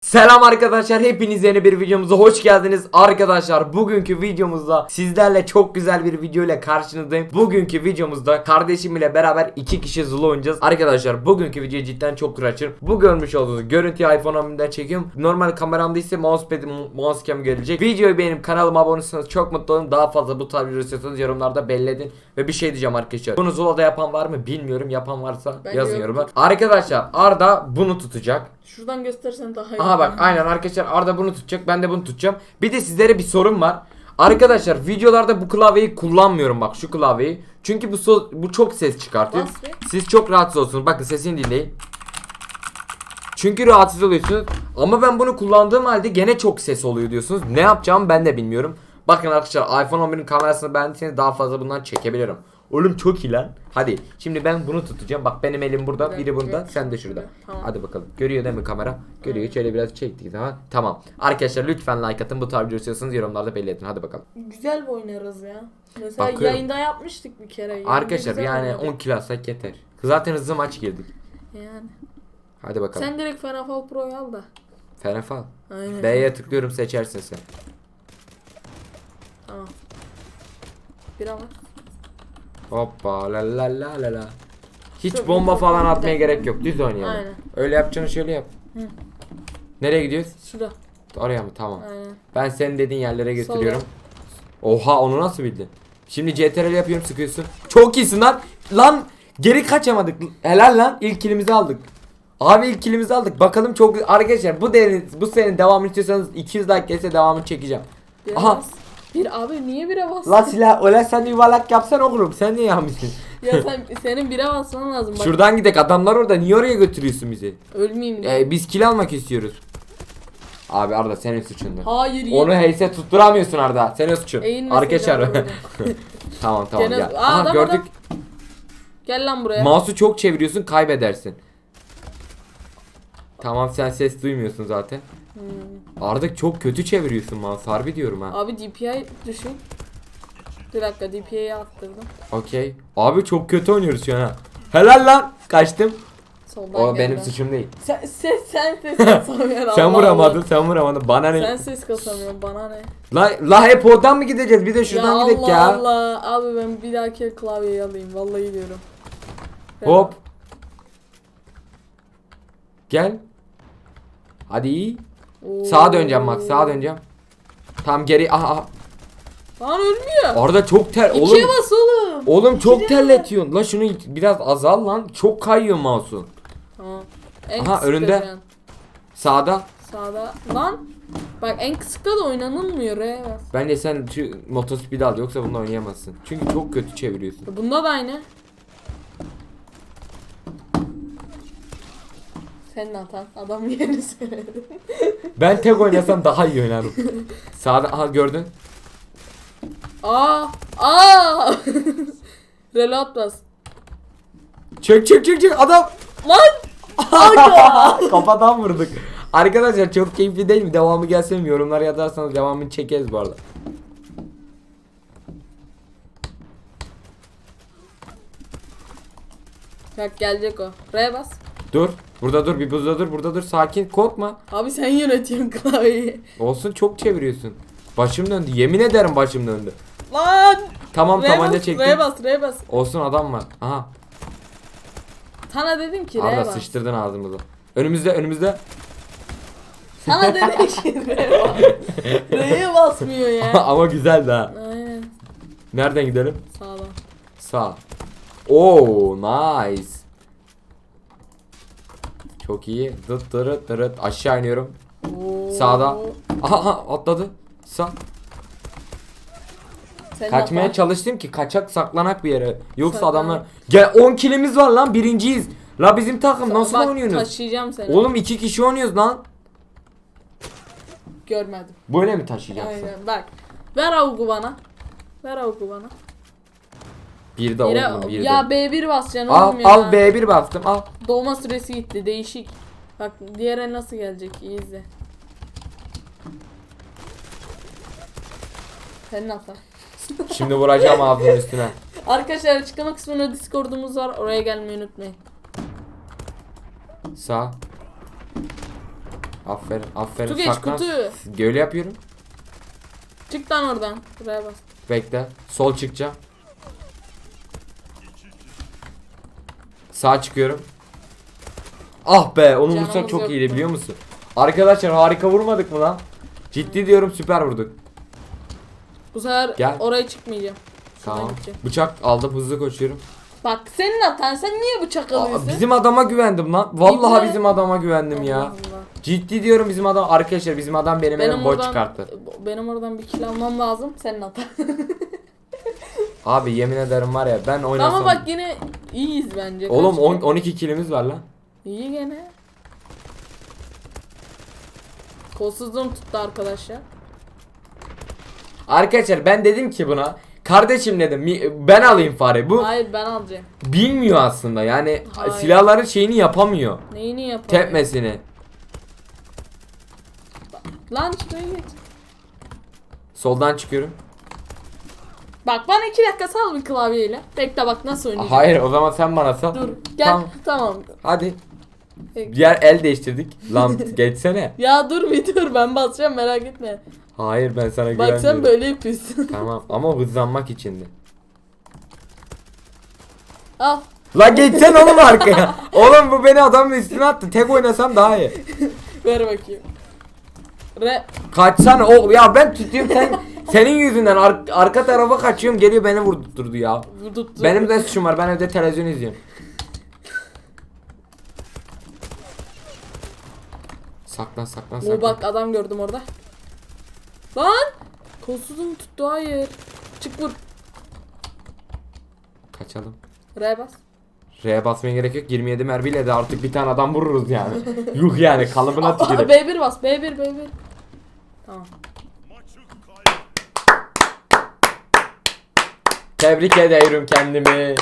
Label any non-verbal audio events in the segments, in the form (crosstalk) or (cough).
Selam arkadaşlar hepiniz yeni bir videomuza hoş geldiniz. Arkadaşlar bugünkü videomuzda sizlerle çok güzel bir video ile karşınızdayım. Bugünkü videomuzda kardeşim ile beraber iki kişi Zulu oynayacağız. Arkadaşlar bugünkü video cidden çok uğraşırım bu görmüş olduğunuz görüntüyü iPhone 11'den çekiyorum. Normal kameramda ise mousepad'im mousecam gelecek. Videoyu beğenip kanalıma abone olursanız çok mutlu olurum. Daha fazla bu tarz video istiyorsanız yorumlarda belli edin ve bir şey diyeceğim arkadaşlar. Bunu Zulu'da yapan var mı bilmiyorum. Yapan varsa Ben yazın yoruma arkadaşlar Arda bunu tutacak. Şuradan göstersen daha iyi. Aha bak aynen arkadaşlar Arda bunu tutacak ben de bunu tutacağım. Bir de sizlere bir sorum var. Arkadaşlar videolarda bu klavyeyi kullanmıyorum bak şu klavyeyi. Çünkü bu so- bu çok ses çıkartıyor. Bas be. Siz çok rahatsız olsunuz. Bakın sesini dinleyin. Çünkü rahatsız oluyorsunuz. Ama ben bunu kullandığım halde gene çok ses oluyor diyorsunuz. Ne yapacağımı ben de bilmiyorum. Bakın arkadaşlar iPhone 11'in kamerasını beğendiyseniz daha fazla bundan çekebilirim. Oğlum çok iyi lan. Hadi şimdi ben bunu tutacağım. Bak benim elim burada, Bir biri burada, sen de şurada. Tamam. Hadi bakalım. Görüyor değil mi kamera? Görüyor. Şöyle biraz çektik tamam. Tamam. Arkadaşlar lütfen like atın. Bu tarz video istiyorsanız yorumlarda belli edin. Hadi bakalım. Güzel bir oynarız ya. Mesela Bakıyorum. yayında yapmıştık bir kere. Yayında Arkadaşlar güzel yani oynadık. 10 kilo alsak yeter. Zaten hızlı maç girdik. Yani. Hadi bakalım. Sen direkt Fenafal Pro'yu al da. Fenefal. Aynen. B'ye tıklıyorum seçersin sen. Tamam. Bir ama. Hoppa la la la la la. Hiç Dur, bomba falan atmaya gerek yok. Düz oynayalım. Aynen. Öyle yapacağını şöyle yap. Hı. Nereye gidiyoruz? Şurada. Oraya mı? Tamam. Aynen. Ben senin dediğin yerlere götürüyorum. Oha onu nasıl bildin? Şimdi CTRL yapıyorum sıkıyorsun. Çok iyisin lan. Lan geri kaçamadık. Helal lan. İlk kilimizi aldık. Abi ilk kilimizi aldık. Bakalım çok arkadaşlar bu derin, bu senin devamını istiyorsanız 200 like gelirse devamını çekeceğim. Bir Aha. Bir abi niye bire bastın? La silah öyle sen yuvarlak yapsan oğlum. Sen niye yapmışsın? (laughs) ya sen senin bire basman lazım. Bak. Şuradan gidek adamlar orada. Niye oraya götürüyorsun bizi? Ölmeyeyim diye. Ee, biz kill almak istiyoruz. Abi Arda senin suçundu. Hayır. Onu heyse tutturamıyorsun Arda. Senin suçun. Eğilmeseydin Arkadaşlar. (laughs) olurdu. tamam tamam Gene- gel. Aa, Aha adam, gördük. adam. Gel lan buraya. Mouse'u çok çeviriyorsun kaybedersin. Tamam sen ses duymuyorsun zaten. Hmm. Arda çok kötü çeviriyorsun mouse harbi diyorum ha. Abi DPI düşün. Bir dakika DPI'yi arttırdım. Okey. Abi çok kötü oynuyoruz şu an ha. Helal lan. Kaçtım. Soldan O geldi. benim suçum değil. Sen ses sen ses kasamıyorsun. (laughs) sen Allah vuramadın, Allah. sen vuramadın. Bana ne? Sen ses kasamıyorsun bana ne? La, la hep oradan mı gideceğiz? Bir de şuradan ya gidelim Allah ya. Allah. Abi ben bir dahaki klavyeyi alayım. Vallahi diyorum. Hop. Gel. Hadi. Oo. Sağa döneceğim bak, sağa döneceğim. Tam geri. Aha, aha. Lan ölmüyor. Arda çok ter. Oğlum. İkiye bas oğlum. Oğlum çok İkiye bas. terletiyorsun. La şunu biraz azal lan. Çok kayıyor mouse'un. Tamam. En Aha, kısıkta önünde. şu an. Sağda. Sağda. Lan. Bak en kısıkta da oynanılmıyor re bas. Bence sen şu motosikleti al yoksa bununla oynayamazsın. Çünkü çok kötü çeviriyorsun. Bunda da aynı. Senin hatan. Adam (laughs) yerini söyledi. Ben tek oynasam daha iyi oynarım. Sağda aha gördün. Aa! Aa! (laughs) Reload bas. Çök çök çök çök adam. Lan! Aga! (laughs) Kafadan vurduk. Arkadaşlar çok keyifli değil mi? Devamı gelsin mi? Yorumlara yazarsanız devamını çekeriz bu arada. Bak gelecek o. R bas. Dur. Burada dur. Bir burada dur. Burada dur. Sakin. Korkma. Abi sen yönetiyorsun klavyeyi. Olsun çok çeviriyorsun. Başım döndü. Yemin ederim başım döndü. Lan! Tamam R tabanca bas, çektim. R bas, R bas. Olsun adam var. Aha. Sana dedim ki R Arda bas. sıçtırdın ağzımıza. Önümüzde önümüzde. Sana (laughs) dedim ki R bas. R'ye basmıyor ya. (laughs) Ama güzeldi ha. Aynen. Nereden gidelim? Sağdan. Sağ. Oo nice. Çok iyi. Dıt dırıt dırıt. Aşağı iniyorum. Sağda. Aha, aha atladı. Sağ. Senin Kaçmaya hatan. çalıştım ki kaçak saklanak bir yere. Yoksa Saklan. adamlar. Gel 10 kilimiz var lan birinciyiz. La bizim takım nasıl Bak, oynuyorsunuz? taşıyacağım seni. Oğlum iki kişi oynuyoruz lan. Görmedim. Böyle mi taşıyacaksın? Aynen bak. Ver avuku bana. Ver avuku bana. Bir de Yine- oğlum bir ya de. B1 basacaksın Al oğlum ya. al B1 bastım al. Dolma süresi gitti değişik. Bak diğer el nasıl gelecek iyi izle. Senin hata. (laughs) Şimdi vuracağım ağzının üstüne. Arkadaşlar açıklama kısmında Discord'umuz var. Oraya gelmeyi unutmayın. Sağ. Aferin aferin. Kutu geç, saklan. kutu. Böyle yapıyorum. Çık lan oradan. Buraya bas. Bekle. Sol çıkacağım. Sağ çıkıyorum. Ah be onu Canımız vursak çok yoktu. iyiydi biliyor musun? Arkadaşlar harika vurmadık mı lan? Ciddi diyorum süper vurduk. Bu sefer Gel. oraya çıkmayacağım. Şuradan Tamam. gideceğim. Bıçak aldım hızlı koşuyorum. Bak senin hatan sen niye bıçak Aa, alıyorsun? bizim adama güvendim lan. Vallahi İbne. bizim adama güvendim ya. Allah Allah. Ciddi diyorum bizim adam arkadaşlar bizim adam benim, Benim benim boş oradan, çıkarttı. benim oradan bir kill almam lazım. Senin hatan. Abi yemin ederim var ya ben oynasam. Ama bak yine iyiyiz bence. Kaç Oğlum on- kill? 12 kilimiz var lan. İyi gene. Kolsuzluğum tuttu arkadaşlar. Arkadaşlar ben dedim ki buna kardeşim dedim mi- ben alayım fare. Bu Hayır ben alacağım. bilmiyor aslında yani Hayır. silahların şeyini yapamıyor. Neyini yapalım? Tepmesini. Lan şuraya geç. Soldan çıkıyorum. Bak bana iki dakika sal bir klavyeyle. Bekle bak nasıl oynayacağım. Hayır o zaman sen bana sal. Dur gel Tamam. tamam. Hadi. Peki. Yer el değiştirdik. Lan (laughs) geçsene. Ya dur bir dur ben basacağım merak etme. Hayır ben sana Bak güvenmiyorum. sen böyle yapıyorsun. (laughs) Tamam ama hızlanmak içindi. Al. La geçsen oğlum arkaya. (laughs) oğlum bu beni adamın üstüne attı. Tek oynasam daha iyi. Ver bakayım. Re Kaçsana o ya ben tutuyorum sen senin yüzünden ar- arka tarafa kaçıyorum geliyor beni vurdurdu ya. tuttu. Benim de suçum var ben evde televizyon izliyorum. Saklan saklan Oo saklan. bak adam gördüm orada. Lan! Kolsuzum tuttu hayır. Çık vur. Kaçalım. Re bas. R'ye basmaya gerek yok 27 mermiyle de artık bir tane adam vururuz yani. Yuh yani kalıbına Aa, tükürük. B1 bas B1 B1. Tamam. Tebrik ediyorum kendimi.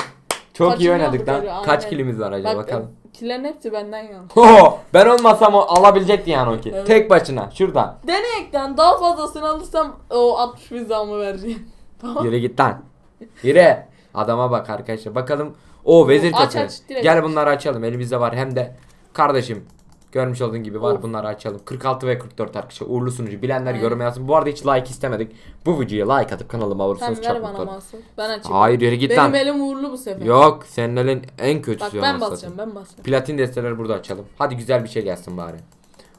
Çok iyi Kaçıncı oynadık olduk lan. Kaç aynen. kilimiz var acaba Bak bakalım. killerin hepsi benden yana. Ho, ben olmasam o alabilecekti yani o ki. Evet. Tek başına şuradan. Deneyekten daha fazlasını alırsam o 60 bin zamı vereceğim. (laughs) Tamam. Yürü git lan. Yürü. Adama bak arkadaşlar. Bakalım. O vezir Aç, tepsi. aç, direkt Gel aç. bunları açalım. Elimizde var. Hem de kardeşim görmüş olduğun gibi var. Of. Bunları açalım. 46 ve 44 arkadaşlar. Uğurlu sunucu. Bilenler Aynen. yorum yazsın. Bu arada hiç like istemedik. Bu videoya like atıp kanalıma Sen olursanız ver bana masum. Ben açayım. Hayır yürü git Benim lan. elim uğurlu bu sefer. Yok senin elin en kötüsü. Bak ben basacağım ben basacağım. Platin desteleri burada açalım. Hadi güzel bir şey gelsin bari.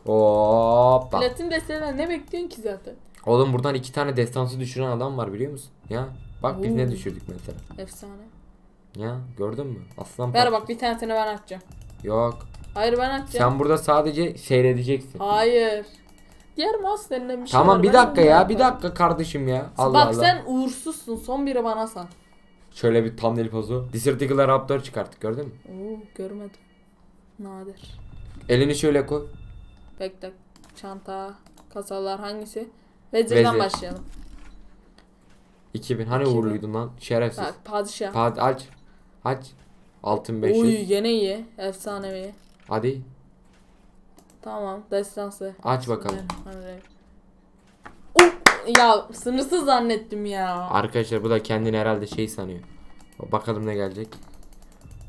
Hoppa. Platin desteğinden ne bekliyorsun ki zaten? Oğlum buradan iki tane destansı düşüren adam var biliyor musun? Ya bak biz ne Oo. düşürdük mesela. Efsane. Ya gördün mü? Aslan Ver bak. bir tanesini ben açacağım. Yok. Hayır ben açacağım. Sen burada sadece seyredeceksin. Hayır. Diğer mouse denilen bir şey Tamam var, bir ben dakika ya bir dakika kardeşim ya. Allah Bak Allah. sen uğursuzsun. Son biri bana sal. Şöyle bir thumbnail pozu. Discertical'la Raptor çıkarttık gördün mü? Oo görmedim. Nadir. Elini şöyle koy. Bekle. Çanta, kasalar hangisi? Vezirden Vezir. başlayalım. 2000 hani 2000. uğurluydun lan şerefsiz. Bak padişah. Hadi aç. Aç. Altın 500. Uy gene iyi. Efsanevi. Hadi Tamam. Destansı. aç bakalım. Hadi. Uh, ya sınırsız zannettim ya. Arkadaşlar bu da kendini herhalde şey sanıyor. Bakalım ne gelecek.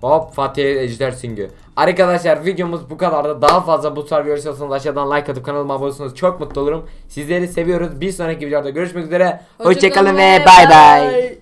Hop Fatih Ejder Singü. Arkadaşlar videomuz bu kadardı. Daha fazla bu tarz görüyorsanız aşağıdan like atıp kanalıma abone olursanız çok mutlu olurum. Sizleri seviyoruz. Bir sonraki videoda görüşmek üzere. Hoşçakalın ve bay bay.